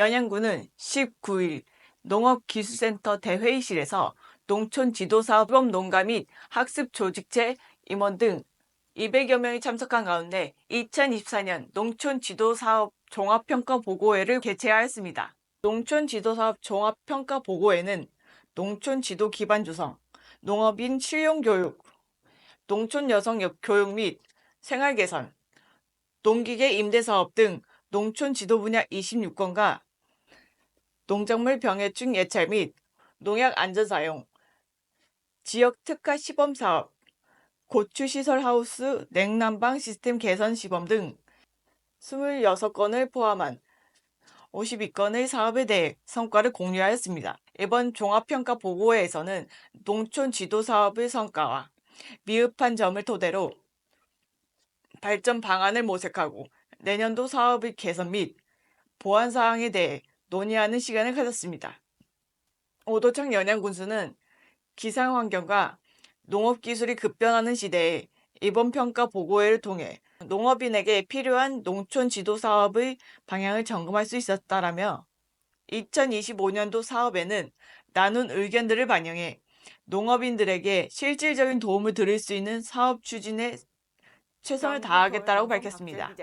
연양군은 19일 농업기술센터 대회의실에서 농촌 지도사업 농가 및 학습 조직체 임원 등 200여 명이 참석한 가운데 2024년 농촌 지도사업 종합평가 보고회를 개최하였습니다. 농촌 지도사업 종합평가 보고회는 농촌 지도 기반 조성, 농업인 실용 교육, 농촌 여성 여- 교육 및 생활 개선, 농기계 임대 사업 등 농촌 지도 분야 26건과 농작물 병해충 예찰 및 농약 안전 사용, 지역 특화 시범 사업, 고추 시설 하우스 냉난방 시스템 개선 시범 등 26건을 포함한 52건의 사업에 대해 성과를 공유하였습니다. 이번 종합평가 보고회에서는 농촌 지도 사업의 성과와 미흡한 점을 토대로 발전 방안을 모색하고 내년도 사업의 개선 및 보완 사항에 대해 논의하는 시간을 가졌습니다. 오도창 연양군수는 기상 환경과 농업 기술이 급변하는 시대에 이번 평가 보고회를 통해 농업인에게 필요한 농촌 지도 사업의 방향을 점검할 수 있었다라며 2025년도 사업에는 나눈 의견들을 반영해 농업인들에게 실질적인 도움을 드릴 수 있는 사업 추진에 최선을 다하겠다라고 밝혔습니다.